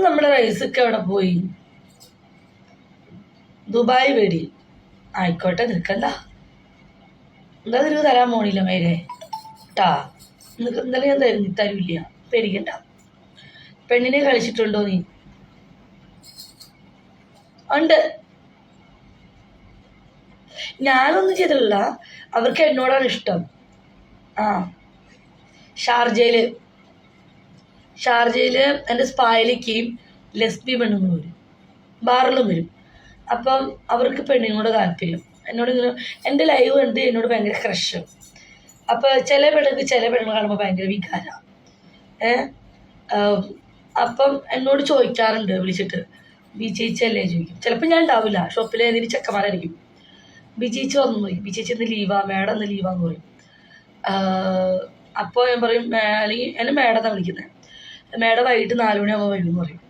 നമ്മുടെ റൈസൊക്കെ എവിടെ പോയി? ദുബായ് വേടി ആയിക്കോട്ടെ നിൽക്കണ്ട. എന്താ തിരിവ് തരാൻ പോണില്ല മേരെ? ട്ടാ നിനക്ക് ഇന്നലെ ഞാൻ തരും തരില്ല. പേടിക്കണ്ട. പെണ്ണിനെ കളിച്ചിട്ടുണ്ടോ നീ? ഉണ്ട്. ഞാനൊന്നും ചെയ്തിട്ടില്ല. അവർക്ക് എന്നോടാണ് ഇഷ്ടം. ആ ഷാർജയിൽ ഷാർജയിൽ എന്റെ സ്പായിലേക്കും ലെസ്ബി പെണ്ണുങ്ങൾ വരും. ബാറിലും വരും. അപ്പം അവർക്ക് പെണ്ണിനോട് താല്പര്യം. എന്നോട് ഇങ്ങനെ എന്റെ ലൈവ് കണ്ട് എന്നോട് ഭയങ്കര ക്രഷ് അപ്പോൾ ചില പെണ്ണുങ്ങൾക്ക് ചില പെണ്ണുങ്ങൾ കാണുമ്പോൾ ഭയങ്കര വികാരമാണ് ഏഹ് അപ്പം എന്നോട് ചോദിക്കാറുണ്ട് വിളിച്ചിട്ട് വിജയിച്ചല്ലേ ചോദിക്കും. ചിലപ്പോൾ ഞാൻ ഉണ്ടാവില്ല ഷോപ്പിൽ ഏതെങ്കിലും ചെക്കന്മാരായിരിക്കും. വിജയിച്ച് വന്നു പോയി. വിജയിച്ച് ഇന്ന് ലീവാ മേഡം ഇന്ന് ലീവാന്ന് പറയും. അപ്പോൾ ഞാൻ പറയും "മേ- അല്ലെങ്കിൽ എന്നെ മേഡം എന്നാണ് വിളിക്കുന്നത് മേഡം വൈകിട്ട് നാല് മണിയാകുമ്പോൾ വരും എന്ന് പറയും.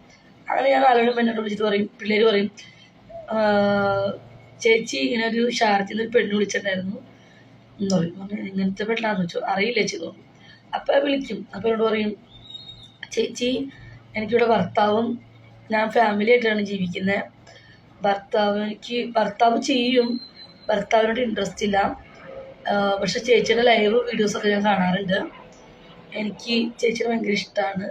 അങ്ങനെ ഞാൻ നാല് മണി എന്നോട് വിളിച്ചിട്ട് പറയും പിള്ളേർ പറയും ചേച്ചി ഇങ്ങനെ ഒരു ഷാർജിൽ ഒരു പെണ്ണ് വിളിച്ചിട്ടുണ്ടായിരുന്നു എന്ന് പറയും. ഇങ്ങനത്തെ പെണ്ണാന്ന് വെച്ചു അറിയില്ല? ചേച്ചി എന്ന് പറയും വിളിക്കും. അപ്പം എന്നോട് പറയും ചേച്ചി എനിക്കിവിടെ ഭർത്താവും ഞാൻ ഫാമിലി ആയിട്ടാണ് ജീവിക്കുന്നത് ഭർത്താവ് എനിക്ക് ഭർത്താവ് ചെയ്യും. ഭർത്താവിനോട് ഇൻട്രസ്റ്റ് ഇല്ല. പക്ഷെ ചേച്ചിയുടെ ലൈവ് വീഡിയോസൊക്കെ ഞാൻ കാണാറുണ്ട്. എനിക്ക് ചേച്ചിയെ ഭയങ്കര ഇഷ്ടമാണ്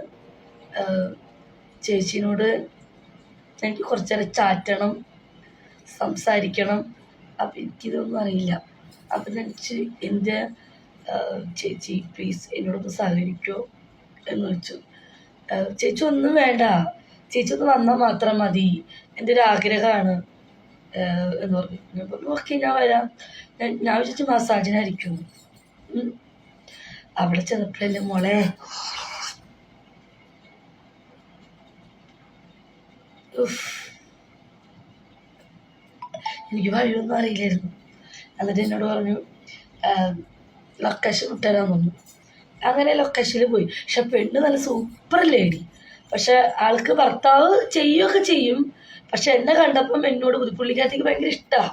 ചേച്ചീനോട് എനിക്ക് കുറച്ച് നേരം ചാറ്റണം സംസാരിക്കണം. അപ്പം എനിക്കിതൊന്നും അറിയില്ല. അപ്പം എനിക്ക് എന്റെ ചേച്ചി പ്ലീസ് എന്നോടൊന്ന് സഹകരിക്കുമോ എന്ന് വെച്ചു. ചേച്ചി ഒന്നും വേണ്ട. ചേച്ചി ഒന്ന് വന്നാൽ മാത്രം മതി. എന്റെ ഒരു ആഗ്രഹമാണ്. എന്ന് പറഞ്ഞു. ഞാൻ പറഞ്ഞു ഓക്കെ ഞാൻ വരാം. ഞാൻ ഞാൻ വിചാരിച്ചു മസാജിനായിരിക്കും അവിടെ ചെന്നപ്പോഴല്ലേ മോളെ എനിക്ക് വഴിയൊന്നും അറിയില്ലായിരുന്നു. എന്നിട്ട് എന്നോട് പറഞ്ഞു ലൊക്കേഷൻ വിട്ടുതരാൻ പറഞ്ഞു അങ്ങനെ ലൊക്കേഷനിൽ പോയി. പക്ഷെ പെണ്ണ് നല്ല സൂപ്പർ ലേഡി പക്ഷെ ആൾക്ക് ഭർത്താവ് ചെയ്യുകയൊക്കെ ചെയ്യും. പക്ഷെ എന്നെ കണ്ടപ്പം എന്നോട് ബുദ്ധി- പുള്ളിക്കാരത്തേക്ക് ഭയങ്കര ഇഷ്ടമാണ്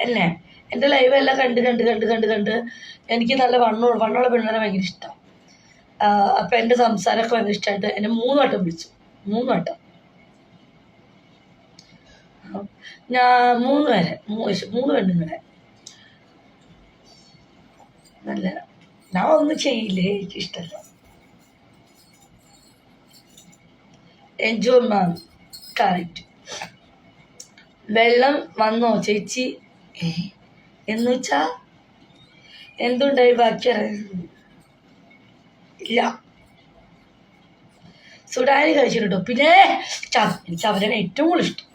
എന്നെ. എന്റെ ലൈവ് എല്ലാം കണ്ട് കണ്ട് കണ്ട് കണ്ട് കണ്ട് എനിക്ക് നല്ല വണ്ണ വണ്ണമുള്ള പെണ്ണിനെ ഭയങ്കര ഇഷ്ടമാണ് അപ്പം എന്റെ സംസാരമൊക്കെ ഭയങ്കര ഇഷ്ടമായിട്ട് എന്നെ മൂന്ന് വട്ടം വിളിച്ചു. മൂന്ന് വട്ടം. ആ, ഞാൻ മൂന്ന് പേരെ മൂന്ന് പെണ്ണുങ്ങളെ. നല്ല ഞാൻ ഒന്നും ചെയ്യില്ലേ എനിക്ക് ഇഷ്ടമല്ല എൻജോയ് മാം കറക്റ്റ്. വെള്ളം വന്നോ ചേച്ചി? എന്ന് വെച്ചാ എന്തുണ്ടായി ബാക്കി ഇല്ല. സുഡാനി കഴിച്ചിട്ടുണ്ടോ? പിന്നെ എനിക്ക് അവരാണ് ഏറ്റവും കൂടുതൽ ഇഷ്ടം.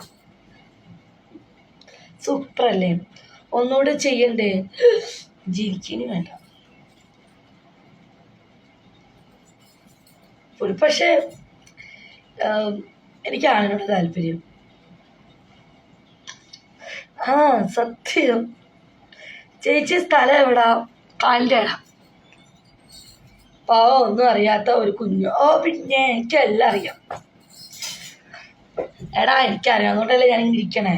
സൂപ്പർ അല്ലേ ഒന്നുകൂടെ ചെയ്യണ്ടേ? ജീവിക്കിനി വേണ്ട. ഒരു പക്ഷേ എനിക്ക് ആണിനോട് താല്പര്യം. ആ സത്യം. ചേച്ചി സ്ഥലം എവിടാ? കാലിന്റെ പാവം ഒന്നും അറിയാത്ത ഒരു കുഞ്ഞു. ഓ പിന്നെ എനിക്കെല്ലാം അറിയാം. എടാ എനിക്കറിയാം. അതുകൊണ്ടല്ലേ ഞാൻ ഇരിക്കണേ.